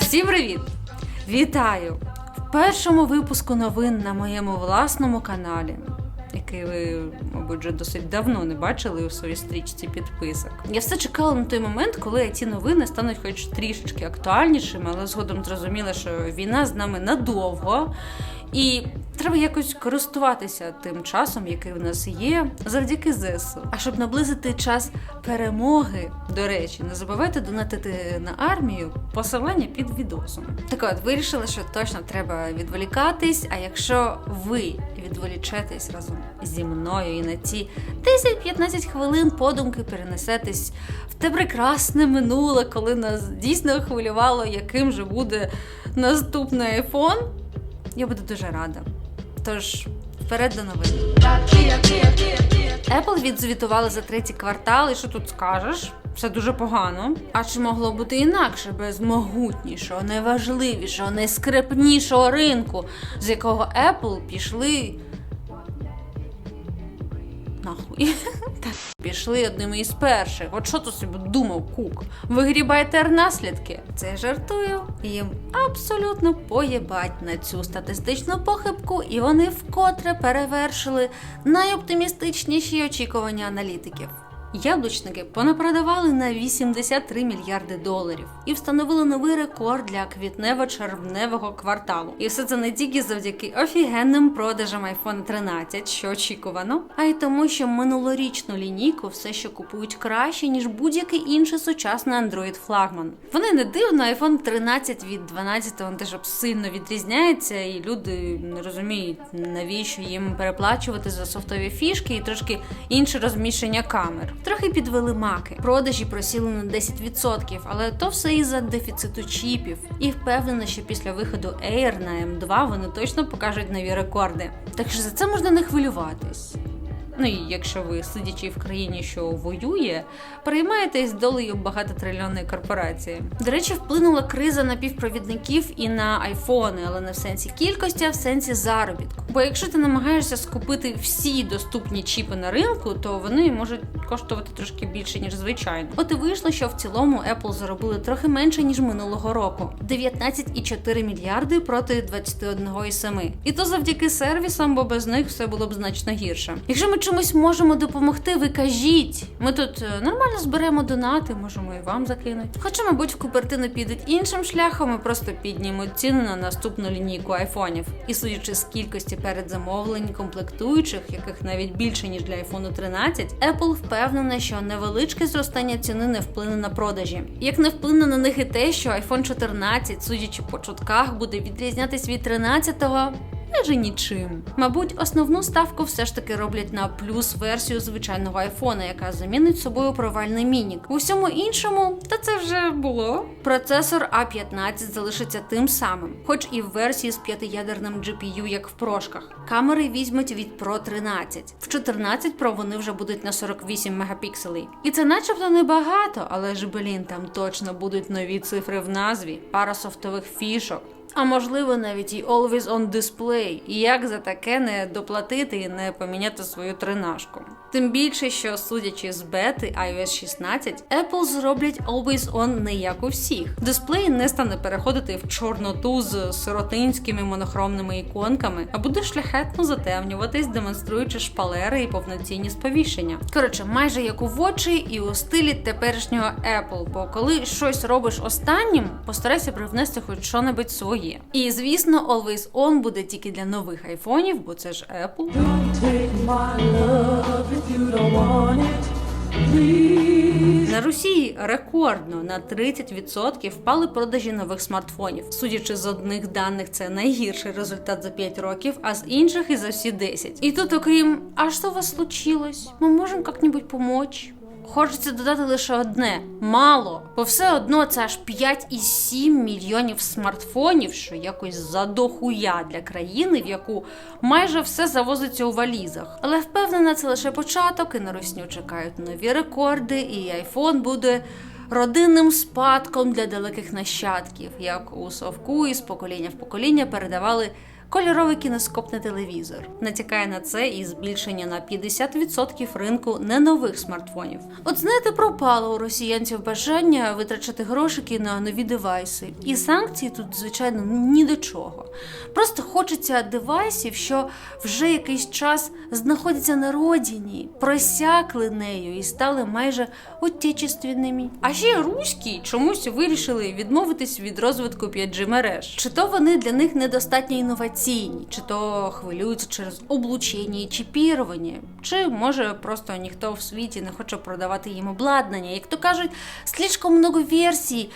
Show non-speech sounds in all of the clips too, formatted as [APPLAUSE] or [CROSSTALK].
Всім привіт! Вітаю! В першому випуску новин на моєму власному каналі, який ви, мабуть, вже досить давно не бачили у своїй стрічці підписок. Я все чекала на той момент, коли ці новини стануть хоч трішечки актуальнішими, але згодом зрозуміла, що війна з нами надовго. І треба якось користуватися тим часом, який у нас є, завдяки ЗСУ. А щоб наблизити час перемоги, до речі, не забувайте донатити на армію посилання під відосом. Так от вирішила, що точно треба відволікатись. А якщо ви відволічетесь разом зі мною і на ці 10-15 хвилин подумки перенесетесь в те прекрасне минуле, коли нас дійсно хвилювало, яким же буде наступний айфон. Я буду дуже рада. Тож, вперед до новин. Apple відзвітували за третій квартал, і що тут скажеш? Все дуже погано. А чи могло бути інакше без могутнішого, найважливішого, найскрепнішого ринку, з якого Apple пішли. Нахуй. [LAUGHS] Пішли одними із перших. От що ти собі думав, Кук? Вигрібайте наслідки. Це жартую. Їм абсолютно поєбать на цю статистичну похибку, і вони вкотре перевершили найоптимістичніші очікування аналітиків. Яблучники понапродавали на 83 мільярди доларів і встановили новий рекорд для квітнево-червневого кварталу. І все це не тільки завдяки офігенним продажам iPhone 13, що очікувано, а й тому, що минулорічну лінійку все ще купують краще ніж будь-який інший сучасний Android флагман. Вони не дивно, iPhone 13 від 12 він теж сильно відрізняється, і люди не розуміють, навіщо їм переплачувати за софтові фішки і трошки інше розміщення камер. Трохи підвели маки. Продажі просіли на 10%, але то все із-за дефіциту чіпів. І впевнена, що після виходу Air на M2 вони точно покажуть нові рекорди. Так що за це можна не хвилюватись. Ну і якщо ви, сидячи в країні, що воює, переймаєтесь долею багатотрильйонної корпорації. До речі, вплинула криза напівпровідників і на айфони, але не в сенсі кількості, а в сенсі заробітку. Бо якщо ти намагаєшся скупити всі доступні чіпи на ринку, то вони можуть коштувати трошки більше ніж звичайно. От і вийшло, що в цілому Apple заробили трохи менше ніж минулого року 19,4 мільярди проти 21,7. І то завдяки сервісам, бо без них все було б значно гірше. Якщо ми чимось можемо допомогти, ви кажіть. Ми тут е, нормально зберемо донати, можемо і вам закинути. Хоча, мабуть, в Купертини підуть іншим шляхом і просто піднімуть ціну на наступну лінійку айфонів. І судячи з кількості передзамовлень комплектуючих, яких навіть більше ніж для iPhone 13, Apple впевнена, що невеличке зростання ціни не вплине на продажі. Як не вплине на них і те, що iPhone 14, судячи по чутках, буде відрізнятись від 13-го, майже нічим. Мабуть, основну ставку все ж таки роблять на плюс версію звичайного айфона, яка замінить собою провальний мінік. У всьому іншому, та це вже було. Процесор A15 залишиться тим самим, хоч і в версії з п'ятиядерним GPU, як в прошках. Камери візьмуть від Pro 13. В 14 Pro вони вже будуть на 48 мегапікселей. І це начебто небагато, але ж блін, там точно будуть нові цифри в назві, пара софтових фішок. А можливо, навіть і Always on Display. І як за таке не доплатити і не поміняти свою тринашку. Тим більше, що судячи з бети iOS 16, Apple зроблять Always On не як у всіх. Дисплей не стане переходити в чорноту з сиротинськими монохромними іконками, а буде шляхетно затемнюватись, демонструючи шпалери і повноцінні сповіщення. Коротше, майже як у вочі і у стилі теперішнього Apple. Бо коли щось робиш останнім, постарайся привнести хоч що-небудь своє. І звісно, Always On буде тільки для нових айфонів, бо це ж Apple. Take my love На Росії рекордно на 30% впали продажі нових смартфонів. Судячи з одних даних, це найгірший результат за 5 років, а з інших і за всі 10. І тут, окрім а що у вас случилось? Ми можемо як-небудь помочь? Хочеться додати лише одне мало, бо все одно це аж 5,7 мільйонів смартфонів, що якось задохуя для країни, в яку майже все завозиться у валізах. Але впевнена, це лише початок, і на русню чекають нові рекорди, і айфон буде родинним спадком для далеких нащадків, як у совку із покоління в покоління передавали кольоровий кіноскопний телевізор. Натякає на це і збільшення на 50% ринку не нових смартфонів. От знаєте, пропало у росіянців бажання витрачати грошики на нові девайси. І санкції тут, звичайно, ні до чого. Просто хочеться девайсів, що вже якийсь час знаходяться на родині, просякли нею і стали майже отечественними. А ще руські чомусь вирішили відмовитись від розвитку 5G мереж. Чи то вони для них недостатньо інноваційні, чи то хвилюються через облучення і чіпірування, чи може просто ніхто в світі не хоче продавати їм обладнання. Як то кажуть, слишком много версій.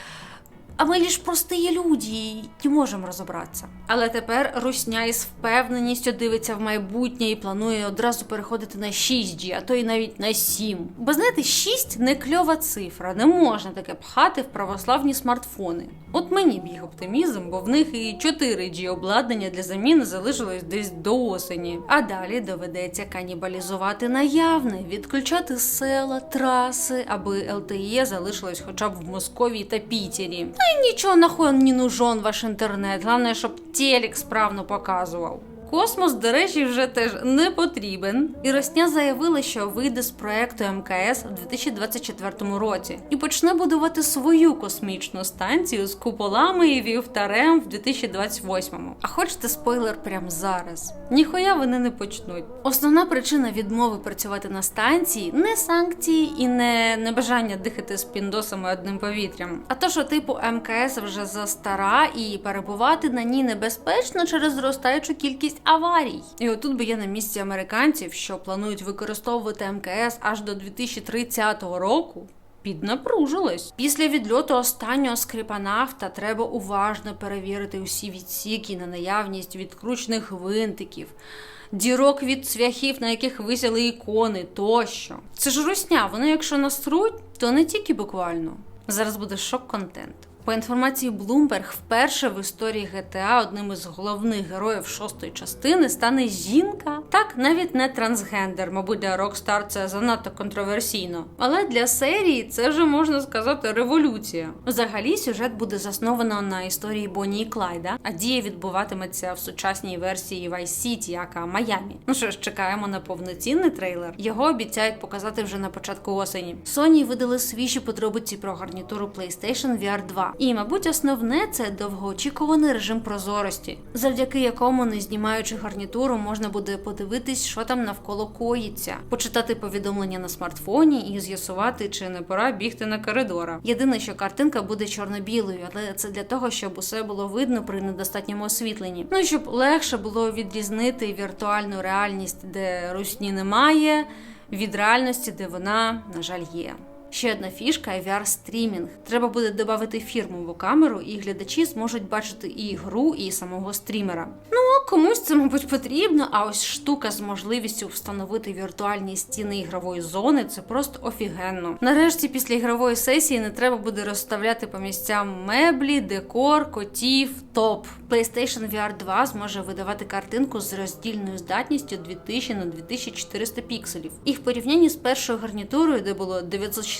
А ми лиш прості люди і не можемо розібратися. Але тепер Русня із впевненістю дивиться в майбутнє і планує одразу переходити на 6G, а то і навіть на 7. Бо знаєте, 6 не кльова цифра, не можна таке пхати в православні смартфони. От мені б їх оптимізм, бо в них і 4G обладнання для заміни залишилось десь до осені. А далі доведеться канібалізувати наявне, відключати села, траси, аби LTE залишилось хоча б в Московії та Пітері. Нічого нахуй не нужен ваш інтернет. Головне, щоб телек справно показував. Космос, до речі, вже теж не потрібен. І Росня заявила, що вийде з проекту МКС у 2024 році і почне будувати свою космічну станцію з куполами і вівтарем в 2028-му. А хочете спойлер прямо зараз? Ніхуя вони не почнуть. Основна причина відмови працювати на станції не санкції і не небажання дихати з піндосами одним повітрям, а то, що типу МКС вже застара і перебувати на ній небезпечно через зростаючу кількість аварій. І отут би я на місці американців, що планують використовувати МКС аж до 2030 року. Піднапружилась. Після відльоту останнього скрипанавта треба уважно перевірити усі відсіки на наявність відкручених гвинтиків, дірок від цвяхів, на яких висяли ікони тощо. Це ж русня, вони якщо насруть, то не тільки буквально. Зараз буде шок-контент. По інформації Bloomberg, вперше в історії GTA одним із головних героїв шостої частини стане жінка. Так, навіть не трансгендер, мабуть, для Rockstar це занадто контроверсійно. Але для серії це вже можна сказати революція. Взагалі, сюжет буде засновано на історії Бонні і Клайда, а дія відбуватиметься в сучасній версії Vice City, яка Майамі. Ну що ж, чекаємо на повноцінний трейлер. Його обіцяють показати вже на початку осені. Sony видали свіжі подробиці про гарнітуру PlayStation VR 2. І, мабуть, основне це довгоочікуваний режим прозорості, завдяки якому, не знімаючи гарнітуру, можна буде подивитись, що там навколо коїться, почитати повідомлення на смартфоні і з'ясувати, чи не пора бігти на коридора. Єдине, що картинка буде чорно-білою, але це для того, щоб усе було видно при недостатньому освітленні. Ну щоб легше було відрізнити віртуальну реальність, де русні немає, від реальності, де вона, на жаль, є. Ще одна фішка VR стрімінг. Треба буде додати фірмову камеру, і глядачі зможуть бачити і гру, і самого стрімера. Ну комусь це, мабуть, потрібно. А ось штука з можливістю встановити віртуальні стіни ігрової зони це просто офігенно. Нарешті, після ігрової сесії не треба буде розставляти по місцям меблі, декор, котів, топ. PlayStation VR 2 зможе видавати картинку з роздільною здатністю 2000 на 2400 пікселів. І в порівнянні з першою гарнітурою, де було 960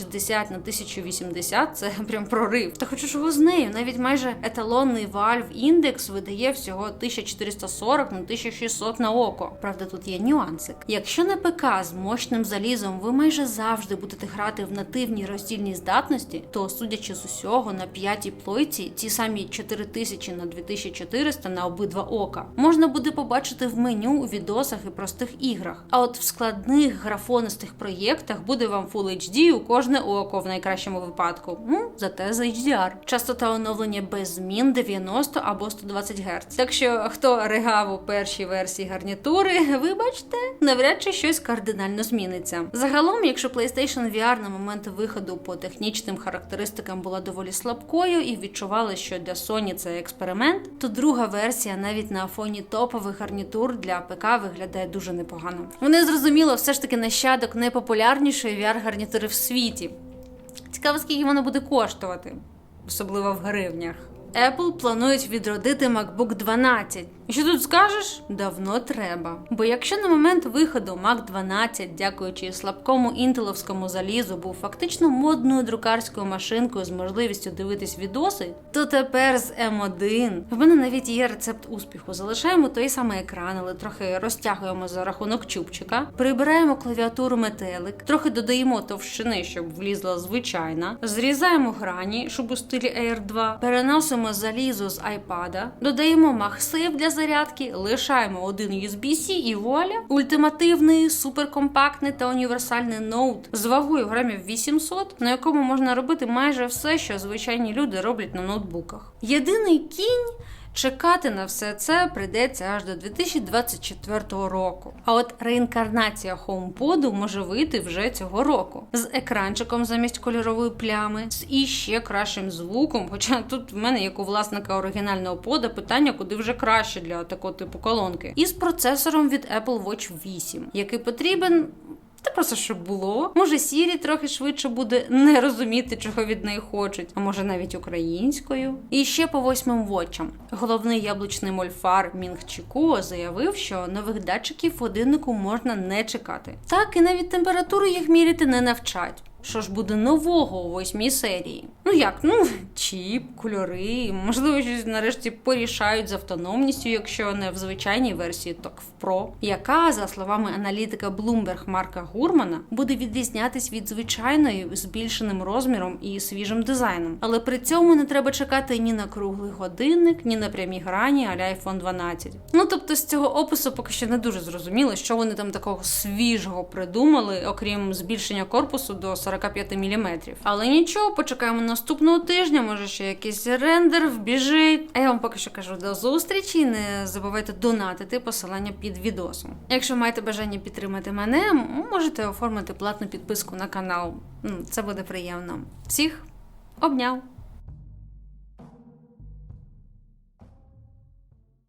на 1080, це [LAUGHS] прям прорив. Та хоча чого з нею, навіть майже еталонний Valve Index видає всього 1440 на 1600 на око. Правда, тут є нюансик. Якщо на ПК з мощним залізом ви майже завжди будете грати в нативній роздільній здатності, то судячи з усього на п'ятій плойці, ті самі 4000 на 2400 на обидва ока, можна буде побачити в меню у відосах і простих іграх. А от в складних графонистих проєктах буде вам Full HD у кожне око в найкращому випадку. Ну, зате за HDR. Частота оновлення без змін 90 або 120 Гц. Так що хто ригав у першій версії гарнітури, [LAUGHS] вибачте, навряд чи щось кардинально зміниться. Загалом, якщо PlayStation VR на момент виходу по технічним характеристикам була доволі слабкою і відчували, що для Sony це експеримент, то друга версія навіть на фоні топових гарнітур для ПК виглядає дуже непогано. Вони зрозуміло, все ж таки нащадок найпопулярнішої VR-гарнітури в світі. Цікаво, скільки воно буде коштувати, особливо в гривнях. Apple планують відродити MacBook 12. І що тут скажеш? Давно треба. Бо якщо на момент виходу Mac 12, дякуючи слабкому інтеловському залізу, був фактично модною друкарською машинкою з можливістю дивитись відоси, то тепер з M1 в мене навіть є рецепт успіху. Залишаємо той самий екран, але трохи розтягуємо за рахунок чубчика, прибираємо клавіатуру метелик, трохи додаємо товщини, щоб влізла звичайна, зрізаємо грані, щоб у стилі Air 2, переносимо залізо з iPad, додаємо MagSafe для зарядки, лишаємо один USB-C і вуаля, ультимативний, суперкомпактний та універсальний ноут з вагою грамів 800, на якому можна робити майже все, що звичайні люди роблять на ноутбуках. Єдиний кінь. Чекати на все це прийдеться аж до 2024 року. А от реінкарнація HomePod може вийти вже цього року з екранчиком замість кольорової плями, з іще кращим звуком. Хоча тут в мене, як у власника оригінального пода, питання куди вже краще для такого типу колонки, і з процесором від Apple Watch 8, який потрібен. Та просто щоб було. Може, Сірі трохи швидше буде не розуміти, чого від неї хочуть, а може навіть українською. І ще по восьмим вочам. Головний яблучний мольфар Мінг Чікуо заявив, що нових датчиків в годиннику можна не чекати. Так і навіть температуру їх міряти не навчать. Що ж буде нового у восьмій серії? Ну як, ну чіп, кольори, можливо, щось нарешті порішають з автономністю, якщо не в звичайній версії, так в Pro, яка, за словами аналітика Bloomberg Марка Гурмана, буде відрізнятись від звичайної збільшеним розміром і свіжим дизайном. Але при цьому не треба чекати ні на круглий годинник, ні на прямі грані аля iPhone 12. Ну тобто з цього опису поки що не дуже зрозуміло, що вони там такого свіжого придумали, окрім збільшення корпусу до 45 мм. Але нічого, почекаємо наступного тижня, може ще якийсь рендер вбіжить. А я вам поки що кажу до зустрічі. Не забувайте донатити посилання під відосом. Якщо маєте бажання підтримати мене, можете оформити платну підписку на канал. Це буде приємно. Всіх обняв!